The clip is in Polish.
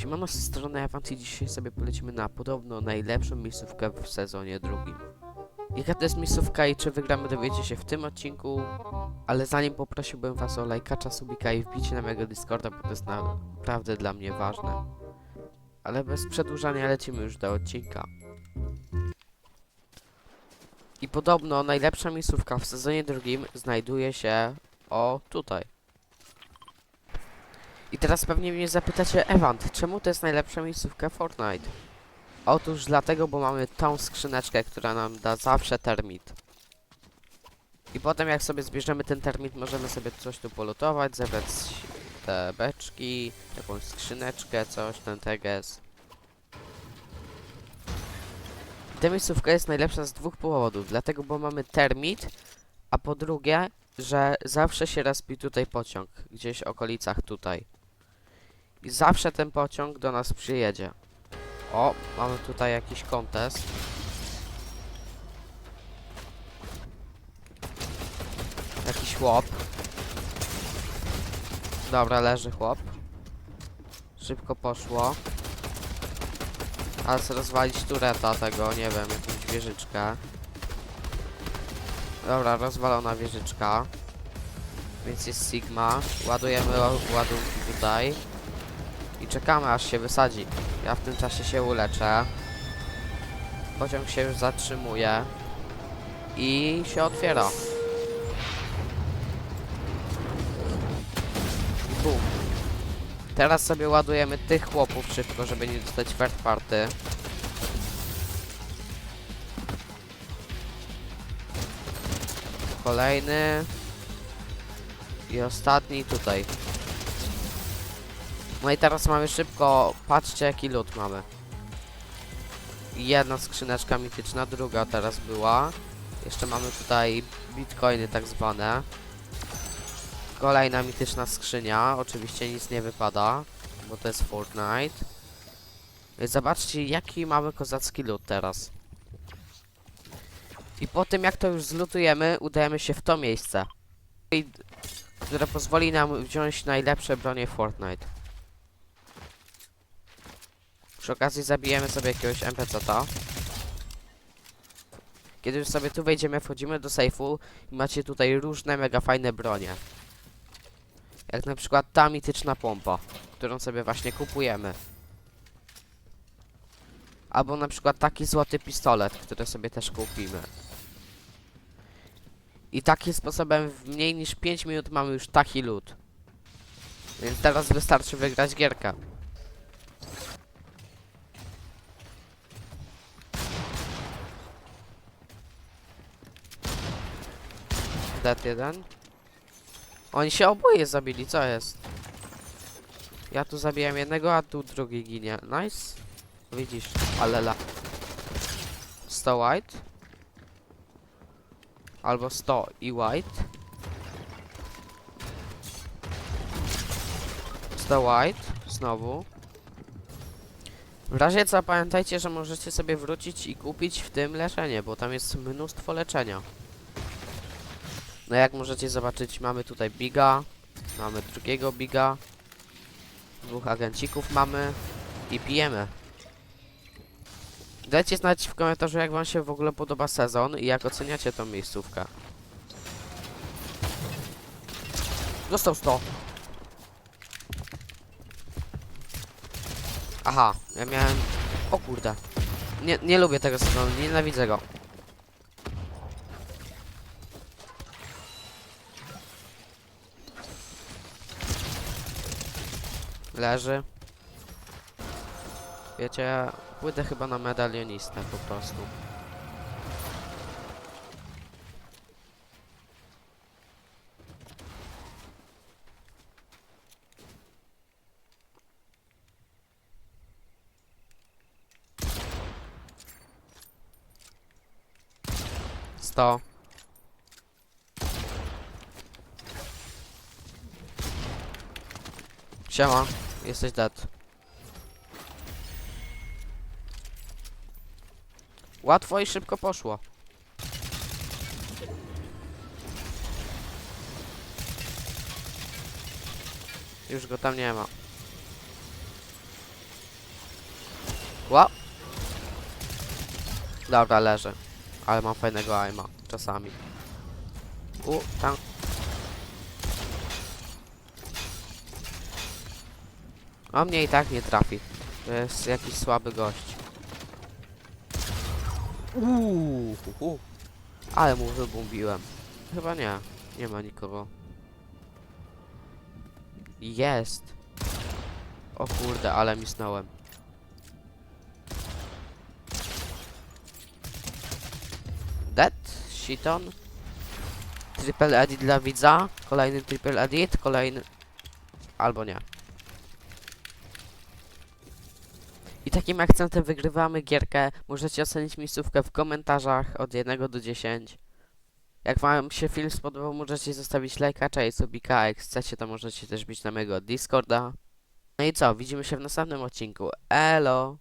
Siemano z strony Avant i dzisiaj sobie polecimy na podobno najlepszą miejscówkę w sezonie drugim. Jaka to jest miejscówka i czy wygramy dowiecie się w tym odcinku, ale zanim poprosiłbym was o lajkacza, subika i wbicie na mojego Discorda, bo to jest naprawdę dla mnie ważne. Ale bez przedłużania lecimy już do odcinka. I podobno najlepsza miejscówka w sezonie drugim znajduje się o tutaj. I teraz pewnie mnie zapytacie, Ewant, czemu to jest najlepsza miejscówka Fortnite? Otóż dlatego, bo mamy tą skrzyneczkę, która nam da zawsze termit. I potem jak sobie zbierzemy ten termit, możemy sobie coś tu polutować, zebrać te beczki, jakąś skrzyneczkę, coś, ten teges. Ta miejscówka jest najlepsza z dwóch powodów. Dlatego, bo mamy termit, a po drugie, że zawsze się respi tutaj pociąg, gdzieś w okolicach tutaj. I zawsze ten pociąg do nas przyjedzie. O, mamy tutaj jakiś kontest. Jakiś chłop. Dobra, leży chłop. Szybko poszło. A chcę rozwalić tureta tego, nie wiem, jakąś wieżyczkę. Dobra, rozwalona wieżyczka. Więc jest Sigma. Ładujemy ła- ładunki tutaj. I czekamy aż się wysadzi. Ja w tym czasie się uleczę. Pociąg się już zatrzymuje. I się otwiera. I bum. Teraz sobie ładujemy tych chłopów szybko, żeby nie dostać third party. Kolejny. I ostatni tutaj. No i teraz mamy szybko, patrzcie jaki lód mamy. Jedna skrzyneczka mityczna, druga teraz była. Jeszcze mamy tutaj bitcoiny tak zwane. Kolejna mityczna skrzynia, oczywiście nic nie wypada, bo to jest Fortnite. Zobaczcie jaki mamy kozacki lód teraz. I po tym jak to już zlutujemy, udajemy się w to miejsce. Które pozwoli nam wziąć najlepsze bronie Fortnite. Przy okazji zabijemy sobie jakiegoś NPC-ta. Kiedy już sobie tu wejdziemy, wchodzimy do sejfu i macie tutaj różne mega fajne bronie. Jak na przykład ta mityczna pompa, którą sobie właśnie kupujemy. Albo na przykład taki złoty pistolet, który sobie też kupimy. I takim sposobem w mniej niż 5 minut mamy już taki lód. Więc teraz wystarczy wygrać gierkę. Dead jeden. Oni się oboje zabili, co jest? Ja tu zabijam jednego, a tu drugi ginie. Nice. Widzisz, alela. 100 white. Albo 100 i white. 100 white. Znowu. W razie co, pamiętajcie, że możecie sobie wrócić i kupić w tym leczenie, bo tam jest mnóstwo leczenia. No jak możecie zobaczyć, mamy tutaj Biga, mamy drugiego Biga, dwóch agencików mamy i pijemy. Dajcie znać w komentarzu, jak wam się w ogóle podoba sezon i jak oceniacie tą miejscówkę. Dostał 100. Aha, ja miałem... O kurde. Nie, nie lubię tego sezonu, nienawidzę go. Leży. Wiecie, ja pójdę chyba na medalionistę po prostu. Sto. Siema, jesteś dead. Łatwo i szybko poszło. Już go tam nie ma. Wow. Dobra, leżę. Ale mam fajnego aima. Czasami. U, tam. On mnie i tak nie trafi. To jest jakiś słaby gość. Uuu, ale mu wybombiłem. Chyba nie. Nie ma nikogo. Jest. O kurde, ale misnąłem. Dead? Shiton? Triple edit dla widza. Kolejny triple edit. Kolejny... Albo nie. I takim akcentem wygrywamy gierkę. Możecie ocenić miejscówkę w komentarzach od 1 do 10. Jak wam się film spodobał, możecie zostawić lajka, cześć, subika, jak chcecie, to możecie też bić na mojego Discorda. No i co, widzimy się w następnym odcinku. Elo!